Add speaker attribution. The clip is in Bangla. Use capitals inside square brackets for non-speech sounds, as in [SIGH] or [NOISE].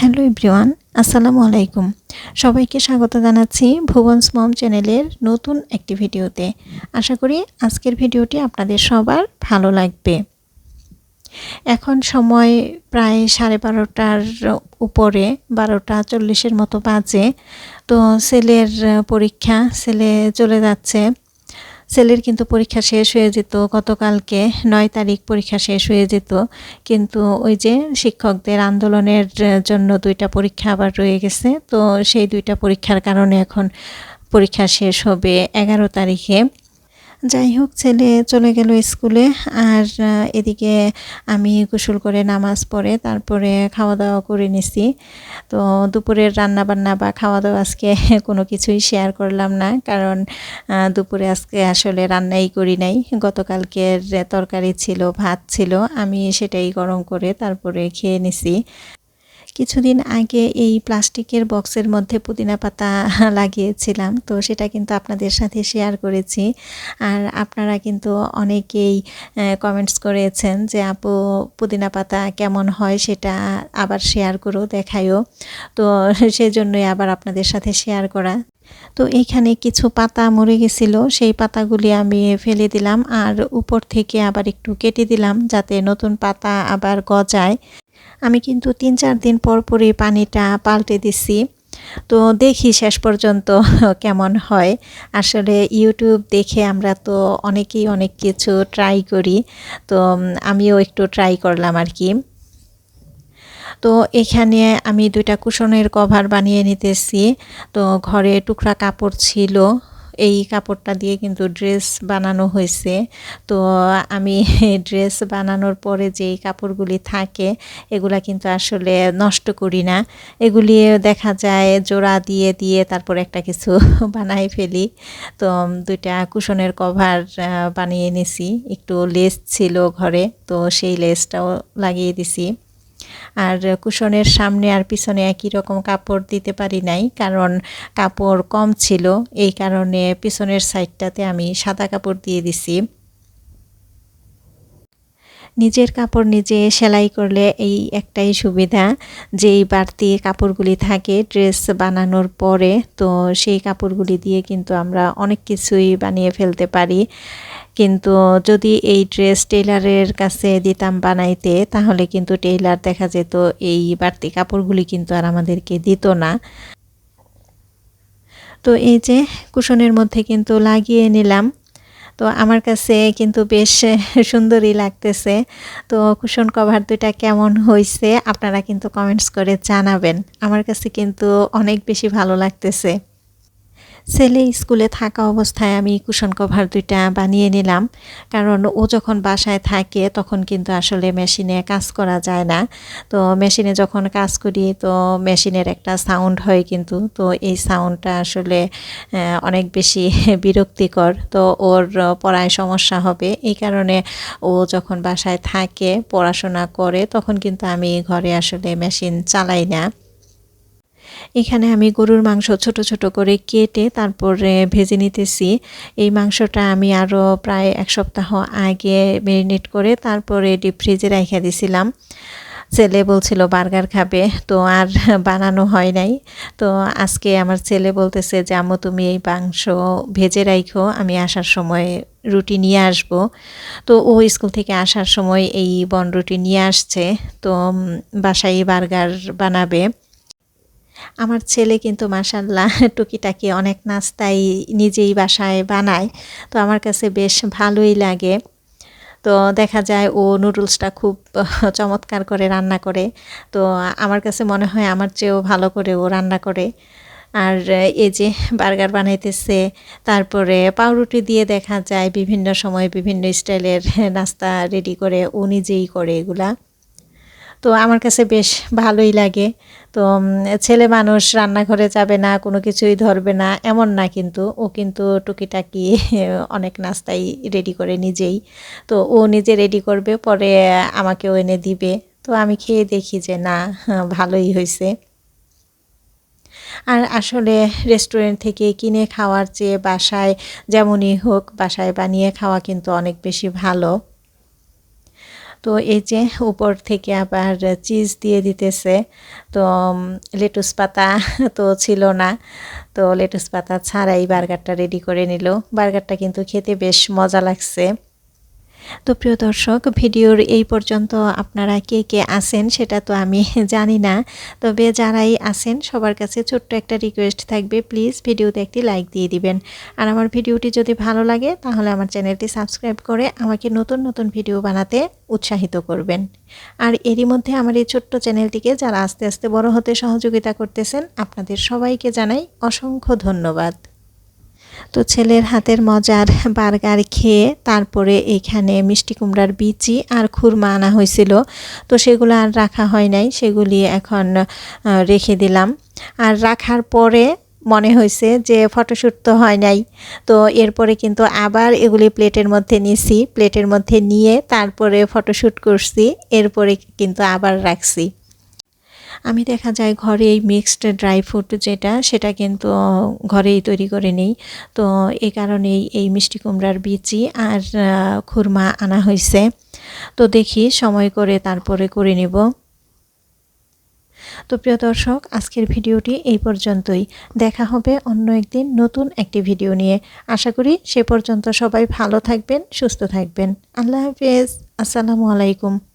Speaker 1: হ্যালো এভরিওয়ান, আসসালামু আলাইকুম। সবাইকে স্বাগত জানাচ্ছি ভুবনস মম চ্যানেলের নতুন একটি ভিডিওতে। আশা করি আজকের ভিডিওটি আপনাদের সবার ভালো লাগবে। এখন সময় প্রায় সাড়ে বারোটার উপরে, বারোটা চল্লিশের মতো বাজে। তো ছেলের পরীক্ষা ছেলে চলে যাচ্ছে। ছেলের কিন্তু পরীক্ষা শেষ হয়ে যেত, গতকালকে নয় তারিখ পরীক্ষা শেষ হয়ে যেত। কিন্তু ওই যে শিক্ষকদের আন্দোলনের জন্য দুইটা পরীক্ষা আবার রয়ে গেছে। তো সেই দুইটা পরীক্ষার কারণে এখন পরীক্ষা শেষ হবে এগারো তারিখে। যাই হোক ছেলে চলে গেল স্কুলে আর এদিকে আমি গোসল করে নামাজ পড়ে তারপরে খাওয়া দাওয়া করে নিছি। তো দুপুরের রান্না বান্না বা খাওয়া দাওয়া আজকে [LAUGHS] কোনো কিছুই শেয়ার করলাম না কারণ দুপুরে আজকে আসলে রান্নাই করি নাই। গতকালকের তরকারি ছিল, ভাত ছিল, আমি সেটাই গরম করে তারপরে খেয়ে নিছি। কিছুদিন আগে এই প্লাস্টিকের বক্সের মধ্যে পুদিনা পাতা [LAUGHS] লাগিয়েছিলাম। তো সেটা কিন্তু আপনাদের সাথে শেয়ার করেছি। আর আপনারা কিন্তু অনেকেই কমেন্টস করেছেন যে, আপু, পুদিনা পাতা কেমন হয়? সেটা আবার শেয়ার করো দেখায়ও। তো [LAUGHS] সেজন্যই আবার আপনাদের সাথে শেয়ার করা। তো এখানে কিছু পাতা মরে গেছিল। সেই পাতাগুলি আমি ফেলে দিলাম। আর উপর থেকে আবার একটু কেটে দিলাম যাতে নতুন পাতা আবার গজায়। আমি কিন্তু তিন চার দিন পর পরই পানিটা পাল্টে দিছি। তো দেখি শেষ পর্যন্ত [LAUGHS] কেমন হয়। আসলে ইউটিউব দেখে আমরা তো অনেকেই অনেক কিছু ট্রাই করি। তো আমিও একটু ট্রাই করলাম আর কি। তো এখানে আমি দুইটা কুশনের কভার বানিয়ে নিতেছি। তো ঘরে টুকরা কাপড় ছিল। এই কাপড়টা দিয়ে কিন্তু ড্রেস বানানো হয়েছে। তো আমি [LAUGHS] ড্রেস বানানোর পরে যেই কাপড়গুলি থাকে, এগুলা কিন্তু আসলে নষ্ট করি না। এগুলি দেখা যায় জোড়া দিয়ে দিয়ে তারপর একটা কিছু [LAUGHS] বানাই ফেলি। তো দুইটা কুশনের কভার বানিয়ে নিছি। একটু লেস ছিল ঘরে, তো সেই লেসটাও লাগিয়ে দিছি। আর কুশনের সামনে আর পিছনে একই রকম কাপড় দিতে পারি নাই, কারণ কাপড় কম ছিল, এই কারণে পিছনের সাইডটাতে আমি সাদা কাপড় দিয়ে দিছি। নিজের কাপড় নিজে সেলাই করলে এই একটাই সুবিধা, যেই বাড়তি কাপড়গুলি থাকে ড্রেস বানানোর পরে, তো সেই কাপড়গুলি দিয়ে কিন্তু আমরা অনেক কিছুই বানিয়ে ফেলতে পারি। কিন্তু যদি এই ড্রেস টেইলারের কাছে দিতাম বানাইতে, তাহলে কিন্তু টেইলার দেখা যেত এই বাড়তি কাপড়গুলি কিন্তু আর আমাদেরকে দিত না। তো এই যে কুশনের মধ্যে কিন্তু লাগিয়ে নিলাম। তো আমার কাছে কিন্তু বেশ [LAUGHS] সুন্দরই লাগতেছে। তো কুশন কভার দুইটা কেমন হয়েছে আপনারা কিন্তু কমেন্টস করে জানাবেন। আমার কাছে কিন্তু অনেক বেশি ভালো লাগতেছে। ছেলে স্কুলে থাকা অবস্থায় আমি কুশন কভার দুইটা বানিয়ে নিলাম। কারণ ও যখন বাসায় থাকে, তখন কিন্তু আসলে মেশিনে কাজ করা যায় না। তো মেশিনে যখন কাজ করি, তো মেশিনের একটা সাউন্ড হয় কিন্তু। তো এই সাউন্ডটা আসলে অনেক বেশি [LAUGHS] বিরক্তিকর। তো ওর পড়ায় সমস্যা হবে। এই কারণে ও যখন বাসায় থাকে, পড়াশোনা করে, তখন কিন্তু আমি ঘরে আসলে মেশিন চালাই না। এখানে আমি গরুর মাংস ছোট ছোট করে কেটে তারপরে ভেজে নিতেছি। এই মাংসটা আমি আরও প্রায় এক সপ্তাহ আগে ম্যারিনেট করে তারপরে ডিপ ফ্রিজে রেখে দিছিলাম। ছেলে বলছিল, বার্গার খাবে। তো আর বানানো হয় নাই। তো আজকে আমার ছেলে বলতেছে যে, আম্মু, তুমি এই মাংস ভেজে রাখো আমি আসার সময় রুটি নিয়ে আসব। তো ও স্কুল থেকে আসার সময় এই বন রুটি নিয়ে আসছে। তো বাসায় বার্গার বানাবে। আমার ছেলে কিন্তু মাসাল্লাহ [LAUGHS] টুকিটাকি অনেক নাস্তাই নিজেই বাসায় বানায়, তো আমার কাছে বেশ ভালোই লাগে। তো দেখা যায় ও নুডলসটা খুব [LAUGHS] চমৎকার করে রান্না করে, তো আমার কাছে মনে হয় আমার চেয়েও ভালো করে ও রান্না করে। আর এই যে বার্গার বানাইতেছে, তারপরে পাউরুটি দিয়ে দেখা যায় বিভিন্ন সময় বিভিন্ন স্টাইলের [LAUGHS] নাস্তা রেডি করে ও নিজেই করে এগুলা। তো আমার কাছে বেশ ভালোই লাগে। তো ছেলে মানুষ রান্নাঘরে যাবে না, কোনো কিছুই ধরবে না, এমন না কিন্তু। ও কিন্তু টুকিটাকি [LAUGHS] অনেক নাস্তাই রেডি করে নিজেই। তো ও নিজে রেডি করবে, পরে আমাকেও এনে দিবে। তো আমি খেয়ে দেখি যে না, [LAUGHS] ভালোই হয়েছে আর আসলে রেস্টুরেন্ট থেকে কিনে খাওয়ার চেয়ে বাসায় যেমনই হোক, বাসায় বানিয়ে খাওয়া কিন্তু অনেক বেশি ভালো। তো এই যে উপর থেকে আবার চিজ দিয়ে দিতেছে, তো লেটুস পাতা [LAUGHS] তো ছিল না। তো লেটুস পাতা ছাড়াই বার্গারটা রেডি করে নিল। বার্গারটা কিন্তু খেতে বেশ মজা লাগছে। তো প্রিয় দর্শক, ভিডিওর এই পর্যন্ত আপনারা কে কে আছেন সেটা তো আমি [LAUGHS] জানি না। তবে যারাই আছেন, সবার কাছে ছোট্ট একটা রিকোয়েস্ট থাকবে প্লিজ ভিডিওতে একটি লাইক দিয়ে দিবেন। আর আমার ভিডিওটি যদি ভালো লাগে, তাহলে আমার চ্যানেলটি সাবস্ক্রাইব করে আমাকে নতুন নতুন ভিডিও বানাতে উৎসাহিত করবেন। আর এরই মধ্যে আমার এই ছোট্ট চ্যানেলটিকে যারা আস্তে আস্তে বড় হতে সহযোগিতা করতেছেন, আপনাদের সবাইকে জানাই অসংখ্য ধন্যবাদ। তো ছেলের হাতের মজার বার্গার খেয়ে তারপরে এখানে মিষ্টি কুমড়ার বিচি আর খুরমা আনা হয়েছিল। তো সেগুলো আর রাখা হয় নাই, সেগুলি এখন রেখে দিলাম। আর রাখার পরে মনে হয়েছে যে ফটোশ্যুট তো হয় নাই। তো এরপরে কিন্তু আবার এগুলি প্লেটের মধ্যে নিছি, প্লেটের মধ্যে নিয়ে তারপরে ফটোশ্যুট করছি, এরপরে কিন্তু আবার রাখছি। আমি দেখা যায় ঘরে এই মিক্সড ড্রাই ফ্রুট যেটা, সেটা কিন্তু ঘরেই তৈরি করে নেই। তো এই কারণেই এই মিষ্টি কুমড়ার বিচি আর খুরমা আনা হয়েছে তো দেখি সময় করে তারপরে করে নেব। তো প্রিয় দর্শক, আজকের ভিডিওটি এই পর্যন্তই। দেখা হবে অন্য একদিন নতুন একটি ভিডিও নিয়ে। আশা করি সে পর্যন্ত সবাই ভালো থাকবেন, সুস্থ থাকবেন। আল্লাহ হাফেজ। আসসালামু আলাইকুম।